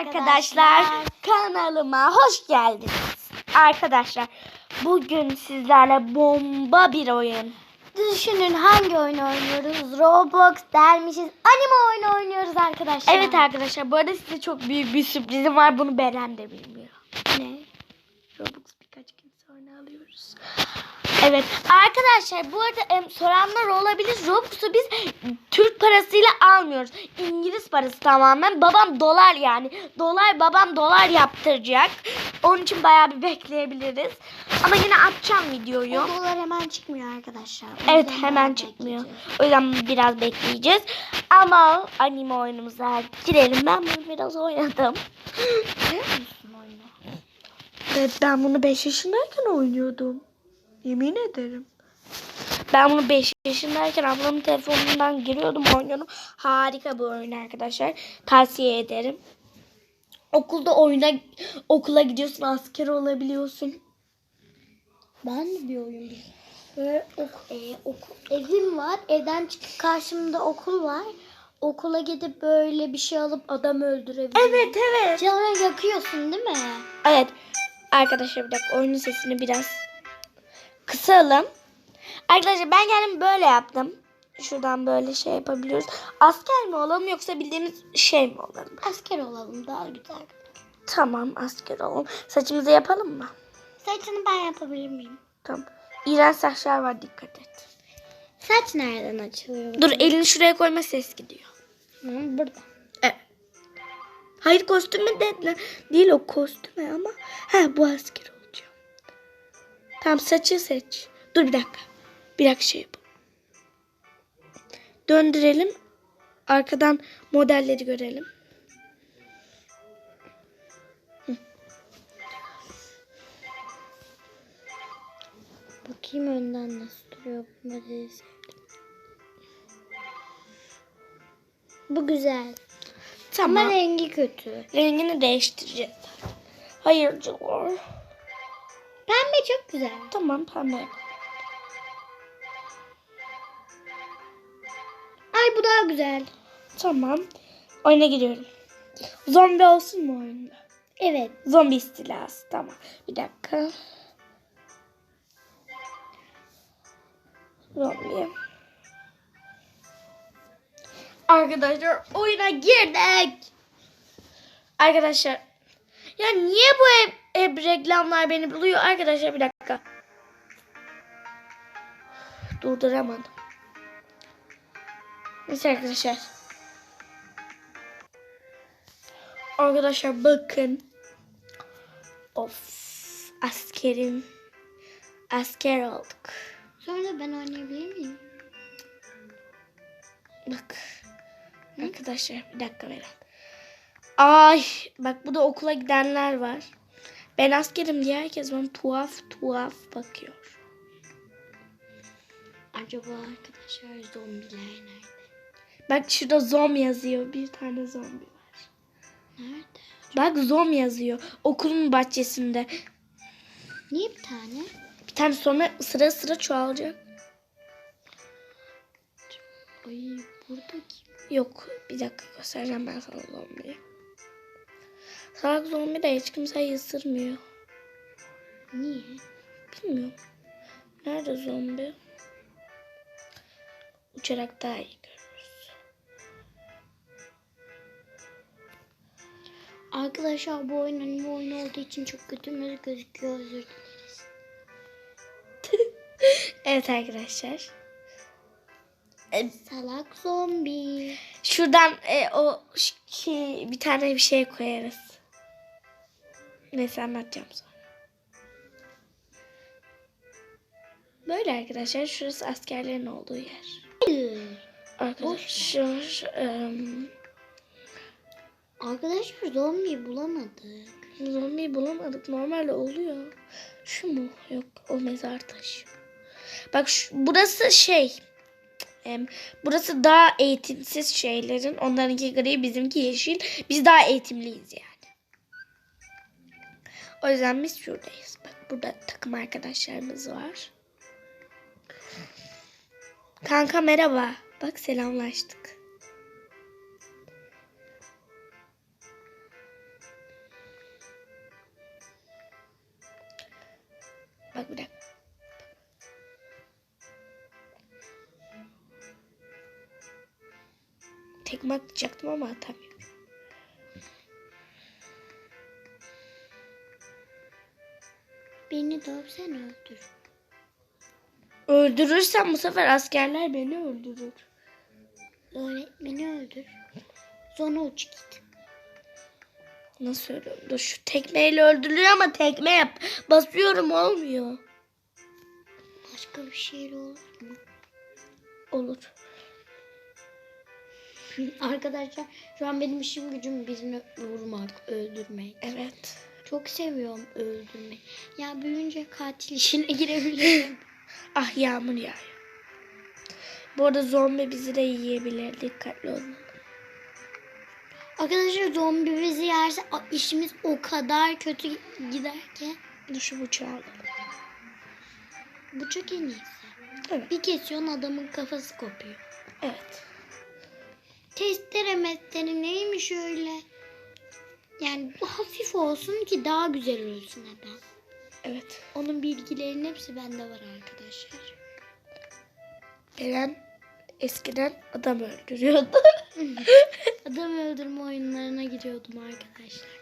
arkadaşlar. Kanalıma hoş geldiniz. Arkadaşlar bugün sizlerle bomba bir oyun. Düşünün hangi oyunu oynuyoruz? Roblox dermişiz. Anime oyunu oynuyoruz arkadaşlar. Evet arkadaşlar bu arada size çok büyük bir sürprizim var. Bunu Beren de bilmiyor. Ne? Roblox birkaç kimse oyunu alıyoruz. Evet arkadaşlar bu arada em, soranlar olabilir. Robux'u biz Türk parasıyla almıyoruz. İngiliz parası tamamen. Babam dolar yani. Dolar babam dolar yaptıracak. Onun için bayağı bir bekleyebiliriz. Ama yine atacağım videoyu. O dolar hemen çıkmıyor arkadaşlar. O Evet hemen çıkmıyor. O yüzden biraz bekleyeceğiz. Ama anime oyunumuza girelim. Ben bunu biraz oynadım. Evet ben bunu 5 yaşındayken oynuyordum. Yemin ederim. Ben bunu 5 yaşındayken ablamın telefonundan giriyordum oynuyordum. Harika bir oyun arkadaşlar. Tavsiye ederim. Okulda oyuna okula gidiyorsun asker olabiliyorsun. Ben de bir oyun biliyorum. Böyle ok, e, okul, evim var. Evden çıkıp karşımda okul var. Okula gidip böyle bir şey alıp adam öldürebiliyorum. Evet evet. Canına yakıyorsun değil mi? Evet. Arkadaşlar bir dakika oyunun sesini biraz kısalım. Arkadaşlar ben kendim böyle yaptım. Şuradan böyle şey yapabiliyoruz. Asker mi olalım yoksa bildiğimiz şey mi olalım? Asker olalım daha güzel. Tamam asker olalım. Saçımızı yapalım mı? Saçını ben yapabilir miyim? Tamam. İğrenç saçlar var dikkat et. Saç nereden açılıyor? Dur elini şuraya koyma ses gidiyor. Hı, burada. Evet. Hayır kostümü dediler. Değil o kostüme ama. Ha bu asker olacağım. Tamam saçı seç. Dur bir dakika. Bir dakika şey yapalım. Döndürelim. Arkadan modelleri görelim. Bakayım önden nasıl duruyor bu modeli. Bu güzel. Tamam. Ama rengi kötü. Rengini değiştireceğiz. Hayırcılar. Pembe çok güzel. Tamam pembe. Ay bu daha güzel. Tamam. Oyuna giriyorum. Zombi olsun mu oyunda? Evet. Zombi istilası. Tamam. Bir dakika. Zombi. Arkadaşlar oyuna girdik. Arkadaşlar. Ya niye bu hep, hep reklamlar beni buluyor? Arkadaşlar bir dakika. Durduramadım. Neyse arkadaşlar. Arkadaşlar bakın. Of askerim. Asker olduk. Sonra ben oynayabilir miyim? Bak. Arkadaşlar bir dakika verin. Ay bak bu da okula gidenler var. Ben askerim diye herkes bana tuhaf tuhaf bakıyor. Acaba arkadaşlar zombiler nerede? Bak şurada zom yazıyor. Bir tane zombi var. Nerede? Bak zom yazıyor. Okulun bahçesinde. Niye bir tane? Bir tane sonra sıra sıra çoğalacak. Ay burada kim? Yok bir dakika göstereceğim ben sana zombiyi. Salak zombi de hiç kimseyi ısırmıyor. Niye? Bilmiyorum. Nerede zombi? Uçarak daha iyi görürüz. Arkadaşlar bu oyun anime oyunu olduğu için çok kötü gözüküyor özür dileriz. Evet arkadaşlar. Salak zombi. Şuradan e, o ş- ki, bir tane bir şey koyarız. Neyse anlatacağım sonra. Böyle arkadaşlar. Şurası askerlerin olduğu yer. Hayır. Arkadaşlar em, Arkadaşlar zombi bulamadık. zombiyi bulamadık. Normalde oluyor. Şu mu? Yok o mezar taşı. Bak şu, burası şey. em, burası daha eğitimsiz şeylerin. Onlarınki gri bizimki yeşil. Biz daha eğitimliyiz yani. O yüzden biz şuradayız. Bak burada takım arkadaşlarımız var. Kanka merhaba. Bak selamlaştık. Bak bir dakika. Tekme atacaktım ama atamıyorum. Beni dövsen öldür. Öldürürsem bu sefer askerler beni öldürür. Öğretmeni öldür. Sonra uç git. Nasıl? Dur şu tekmeyle öldürülüyor ama tekme yap. Basıyorum olmuyor. Başka bir şeyle olur mu? Olur. Arkadaşlar şu an benim işim gücüm birini vurmak, öldürmek. Evet. Çok seviyorum öldürmeyi. Ya büyüyünce katil işine girebilirim. Ah yağmur yağıyor. Bu arada zombi bizi de yiyebilir. Dikkatli olun. Arkadaşlar zombi bizi yerse işimiz o kadar kötü gider ki. Dur şu bıçağı alalım. Bıçak en iyisi. Evet. Bir kesiyorsun adamın kafası kopuyor. Evet. Testere mestere neymiş öyle? Yani bu hafif olsun ki daha güzel olsun adam. Evet. Onun bilgilerinin hepsi bende var arkadaşlar. Eren eskiden adam öldürüyordu. Adam öldürme oyunlarına giriyordum arkadaşlar.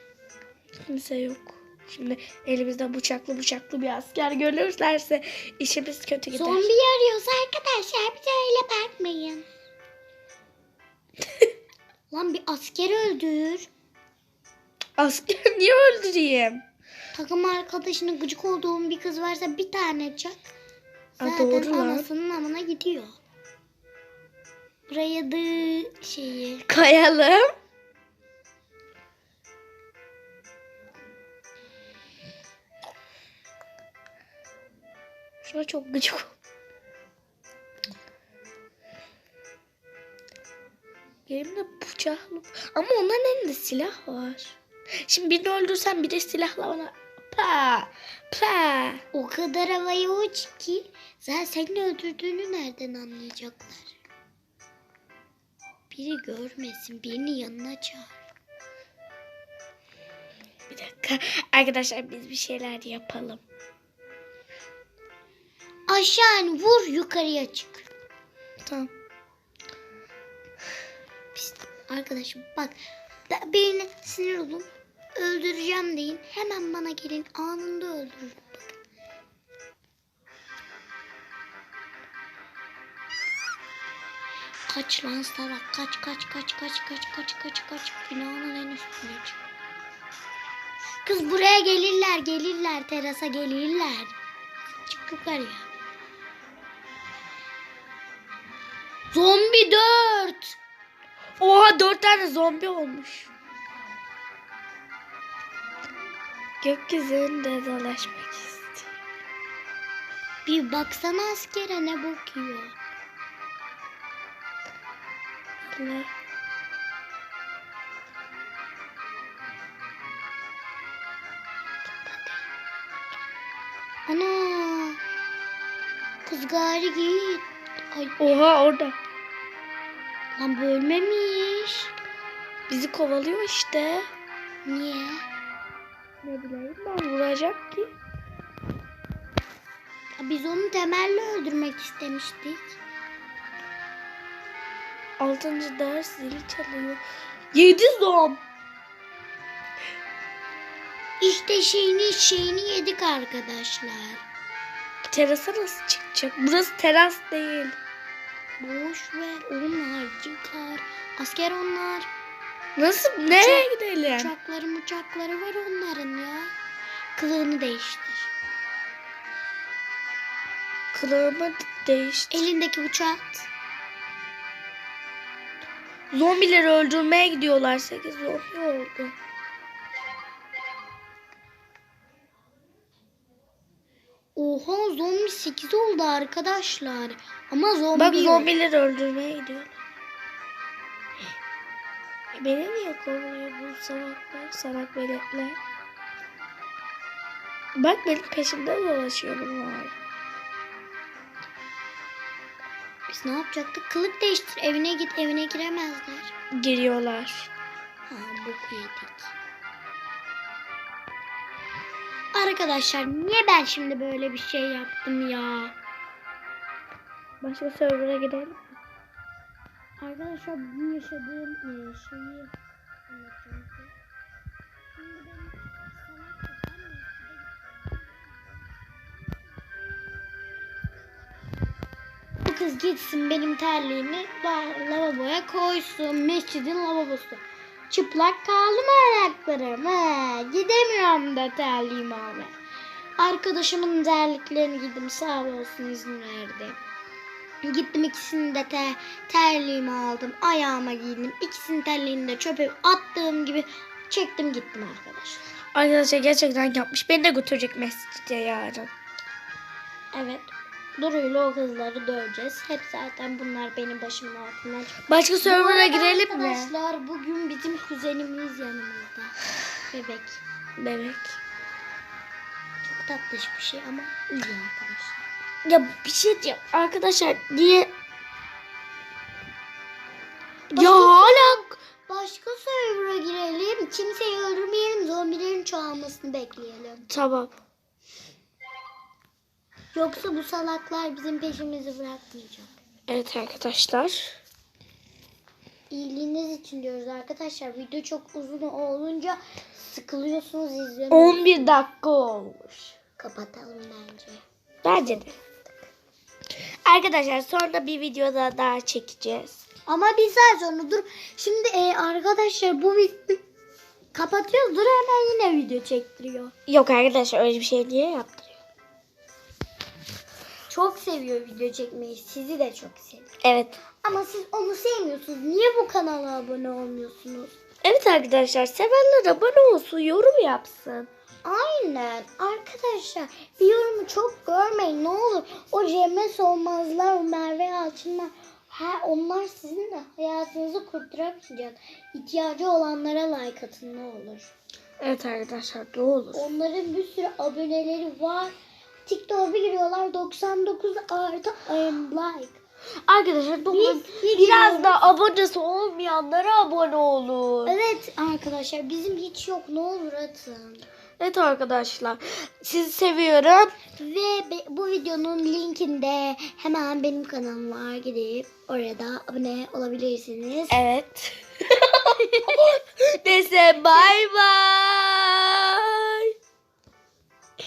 Kimse yok. Şimdi elimizde bıçaklı bıçaklı bir asker görürlerse işimiz kötü gider. Zombi arıyorsa arkadaşlar bize öyle bakmayın. Lan bir asker öldür. Asker niye öldüreyim? Takım arkadaşının gıcık olduğum bir kız varsa bir tane çak. Zaten lan. anasının amına gidiyor. Buraya da şeyi. Kayalım. Şuna çok gıcık Elimde bıçaklı. Ama onların elinde silah var. Şimdi birini öldürsem bir de silahla bana pa pa. O kadar havaya uç ki zaten senin öldürdüğünü nereden anlayacaklar? Biri görmesin, birini yanına çağır. Bir dakika. Arkadaşlar biz bir şeyler yapalım. Aşağı in, vur yukarıya çık. Tamam. Pis. Arkadaşım bak da- birine sinir olun öldüreceğim deyin hemen bana gelin anında öldürürüm. Kaç lan salak kaç kaç kaç kaç kaç kaç kaç kaç binanın en üstüne çık. Kız buraya gelirler gelirler terasa gelirler. Çık yukarıya. Zombi dört. Oha dört tane zombi olmuş. Gökyüzünde dolaşmak istiyor. Bir baksana askere ne bakıyor. Allah. Ana. Kız gari git. Ay, Oha orada. lan bölmemiş. Bizi kovalıyor işte. Niye? Ne bileyim ben vuracak ki. Biz onu temelli öldürmek istemiştik. Altıncı ders zili çalıyor. Yedi zom. İşte şeyini şeyini yedik arkadaşlar. Terasa nasıl çıkacak? Burası teras değil. Boş ver onlar çıkar. Asker onlar. Nasıl? Nereye gidelim? Uçakları uçakları var onların ya. Kılığını değiştir. Kılığımı değişti. Elindeki bıçağı at. Zombileri öldürmeye gidiyorlar. Sekiz zombi oldu. Oha zombi 8 oldu arkadaşlar. Ama zombi Bak zombileri öldürmeye gidiyorlar. Beni niye kovalıyor bu salaklar, salak veletler? Bak benim peşimde dolaşıyor bunlar. Biz ne yapacaktık? Kılık değiştir. Evine git. Evine giremezler. Giriyorlar. Ha boku yedik. Arkadaşlar niye ben şimdi böyle bir şey yaptım ya? Başka server'a gidelim. Arkadaşlar bugün yaşadığım e, şeyi anlatacağım. Şimdi benim salak kafam Bu kız gitsin benim terliğimi la- lavaboya koysun. Mescidin lavabosu. Çıplak kaldı mı ayaklarım? He, gidemiyorum da terliğimi almaya. Arkadaşımın terliklerini giydim sağ olsun izin verdi. Gittim ikisini de te, terliğimi aldım. Ayağıma giydim. İkisinin terliğini de çöpe attığım gibi çektim gittim arkadaşlar. Arkadaşlar gerçekten yapmış. Beni de götürecek mescide yarın. Evet. Duru'yla o kızları döveceğiz. Hep zaten bunlar benim başımın altından. Başka server'a girelim mi? Arkadaşlar bugün bizim kuzenimiz yanımızda. Bebek. Bebek. Çok tatlış bir şey ama iyi arkadaşlar. Ya bir şey diyeceğim. Arkadaşlar niye... Başka- Ya hala... Başka server'a girelim. Kimseyi öldürmeyelim. Zombilerin çoğalmasını bekleyelim. Tamam. Yoksa bu salaklar bizim peşimizi bırakmayacak. Evet arkadaşlar. İyiliğiniz için diyoruz arkadaşlar. Video çok uzun olunca sıkılıyorsunuz izliyorsunuz. 11 dakika olmuş. Kapatalım bence. Bence de. Arkadaşlar sonra bir videoda daha çekeceğiz. Ama bir saat sonra dur. Şimdi e, arkadaşlar bu video kapatıyoruz. Dur hemen yine video çektiriyor. Yok arkadaşlar öyle bir şey niye yaptırıyor? Çok seviyor video çekmeyi. Sizi de çok seviyor. Evet. Ama siz onu sevmiyorsunuz. Niye bu kanala abone olmuyorsunuz? Evet arkadaşlar sevenler abone olsun yorum yapsın. Aynen. Arkadaşlar bir yorumu çok görmeyin ne olur. O Cemre Solmazlar, o Merve Yalçınlar. Ha, onlar sizin de hayatınızı kurtaramayacak. İhtiyacı olanlara like atın ne olur. Evet arkadaşlar ne olur. Onların bir sürü aboneleri var. TikTok'a giriyorlar 99 artı like. Arkadaşlar dokuz- bir biraz da abonesi olmayanlara abone olun. Evet arkadaşlar bizim hiç yok ne olur atın. Evet arkadaşlar sizi seviyorum. Ve be- bu videonun linkinde hemen benim kanalım var. Gidip oraya da abone olabilirsiniz. Evet. Neyse bay bay.